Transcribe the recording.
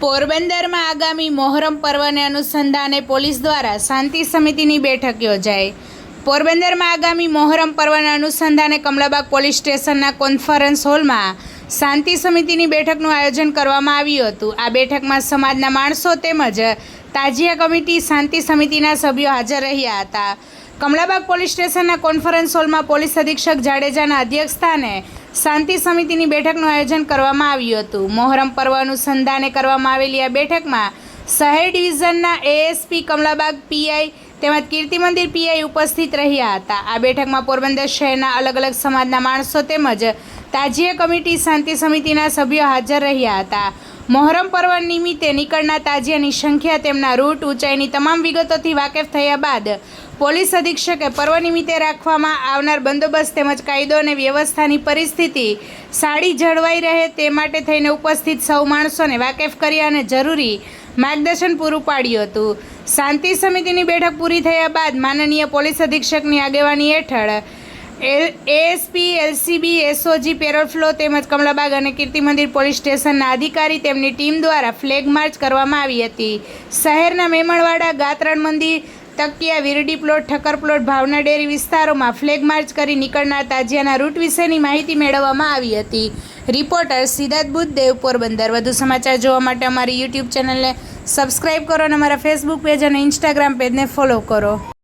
પોરબંદરમાં આગામી મોહરમ પર્વને અનુસંધાને પોલીસ દ્વારા શાંતિ સમિતિની બેઠક યોજાઈ. પોરબંદરમાં આગામી મોહરમ પર્વના અનુસંધાને કમલાબાગ પોલીસ સ્ટેશનના કોન્ફરન્સ હોલમાં શાંતિ સમિતિની બેઠકનું આયોજન કરવામાં આવ્યું હતું. આ બેઠકમાં સમાજના માણસો તેમજ તાજિયા કમિટી શાંતિ સમિતિના સભ્યો હાજર રહ્યા હતા. કમલાબાગ પોલીસ સ્ટેશનના કોન્ફરન્સ હોલમાં પોલીસ અધિક્ષક જાડેજાના અધ્યક્ષસ્થાને શાંતિ સમિતિની બેઠકનું આયોજન કરવામાં આવ્યું હતું. મોહરમ પર્વ અનુસંધાને કરવામાં આવેલી આ બેઠકમાં શહેર ડિવિઝનના એએસપી કમલાબાગ પીઆઈ તેમજ કીર્તિ મંદિર પીઆઈ ઉપસ્થિત રહ્યા હતા. આ બેઠકમાં પોરબંદર શહેરના અલગ અલગ સમાજના માણસો તેમજ તાજીય કમિટી શાંતિ સમિતિના સભ્યો હાજર રહ્યા હતા. મોહરમ પર્વ નિમિત્તે નીકળનાર તાજિયાની સંખ્યા તેમના રૂટ ઊંચાઈની તમામ વિગતોથી વાકેફ થયા બાદ પોલીસ અધિક્ષકે પર્વ નિમિત્તે રાખવામાં આવનાર બંદોબસ્ત તેમજ કાયદો અને વ્યવસ્થાની પરિસ્થિતિ સાડી જળવાઈ રહે તે માટે થઈને ઉપસ્થિત સૌ માણસોને વાકેફ કર્યા અને જરૂરી માર્ગદર્શન પૂરું પાડ્યું હતું. શાંતિ સમિતિની બેઠક પૂરી થયા બાદ માનનીય પોલીસ અધિક્ષકની આગેવાની હેઠળ L ASP LCB SOG parole furlough તેમજ કમલાબાગ અને કીર્તિ મંદિર પોલીસ સ્ટેશનના અધિકારી તેમની ટીમ દ્વારા ફ્લેગ માર્ચ કરવામાં આવી હતી. શહેરના મેમણવાડા, ગાત્રણ મંદિર, Takiya, Virdi plot, Thakkar plot, Bhavna dairy વિસ્તારોમાં ફ્લેગ માર્ચ કરી નીકળનાર તાજિયાના રૂટ વિશેની માહિતી મેળવવામાં આવી હતી. રિપોર્ટર સિદ્ધાર્થ બુદ્ધદેવ પોરબંદર વધુ સમાચાર જોવા માટે અમારી યુટ્યુબ ચેનલને સબસ્ક્રાઇબ કરો અને અમારા ફેસબુક પેજ અને ઇન્સ્ટાગ્રામ પેજને ફોલો કરો.